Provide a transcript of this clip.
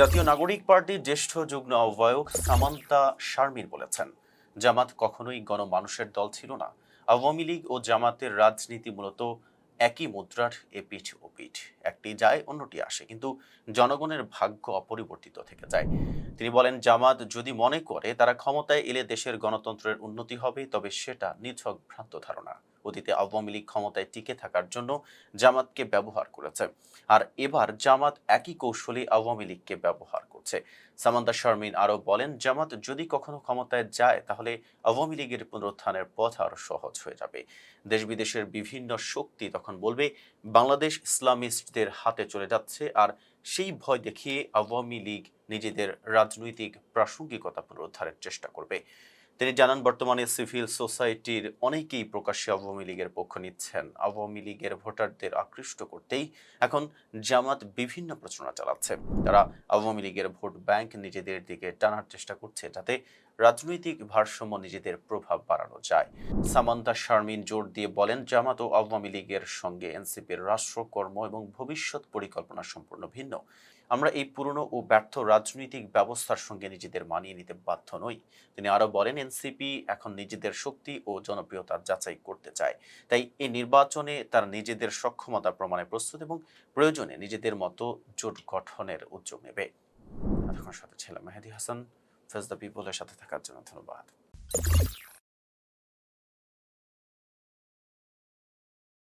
জাতীয় নাগরিক পার্টির জ্যেষ্ঠ যুগ্ম আহ্বায়ক সামান্তা শারমিন বলেছেন, জামাত কখনোই গণমানুষের দল ছিল না। আওয়ামী লীগ ও জামাতের রাজনীতি মূলত একই মুদ্রার এ পিঠ ও ওপিঠ। একটি যায়, অন্যটি আসে। কিন্তু জনগণের ভাগ্য অপরিবর্তিত থেকে যায়। তিনি বলেন, জামাত যদি মনে করে, তারা ক্ষমতায় এলে দেশের গণতন্ত্রের উন্নতি হবে, তবে সেটা নিছক ভ্রান্ত ধারণা। অতীতে আওয়ামী লীগ ক্ষমতায় টিকে থাকার জন্য জামাতকে ব্যবহার করেছে। আর এবার জামাত একই কৌশলে আওয়ামী লীগকে ব্যবহার করছে। সামান্তা শারমিন আরও বলেন, জামাত যদি কখনো ক্ষমতায় যায়, তাহলে আওয়ামী লীগের পুনরুত্থানের পথ আরও সহজ হয়ে যাবে। দেশ বিদেশের বিভিন্ন শক্তি তখন বলবে, বাংলাদেশ ইসলামিস্টদের হাতে চলে যাচ্ছে, আর সেই ভয় দেখিয়ে আওয়ামী লীগ নিজেদের রাজনৈতিক প্রাসঙ্গিকতা পুনরুদ্ধারের চেষ্টা করবে। তিনি জানান, বর্তমানে সিভিল সোসাইটির অনেকেই প্রকাশ্যে আওয়ামী লীগের পক্ষ নিচ্ছেন। আওয়ামী লীগের ভোটারদের আকৃষ্ট করতেই এখন জামাত বিভিন্ন প্রচারণা চালাচ্ছে। তারা আওয়ামী লীগের ভোট ব্যাংক নিজেদের দিকে টানার চেষ্টা করছে যাতে রাজনৈতিক ভারসাম্য নিজেদের প্রভাব বাড়ানো যায়। সামান্তা শারমিন জোর দিয়ে বলেন, জামাত ও আওয়ামী লীগের সঙ্গে এনসিপির রাষ্ট্রকর্ম এবং ভবিষ্যৎ পরিকল্পনা সম্পূর্ণ ভিন্ন। আমরা এই পুরনো ও ব্যর্থ রাজনৈতিক ব্যবস্থার সঙ্গে নিজেদের মানিয়ে নিতে বাধ্য নই। তিনি আরও বলেন, এনসিপি এখন নিজেদের শক্তি ও জনপ্রিয়তা যাচাই করতে চায়। তাই এই নির্বাচনে তার নিজেদের সক্ষমতা প্রমাণে প্রস্তুত এবং প্রয়োজনে নিজেদের মতো জোট গঠনের উদ্যোগ নেবে। এতক্ষণ সাথে ছিলাম মেহেদি হাসান ফেজ দ্য পিপলের সাথে থাকার জন্য ধন্যবাদ।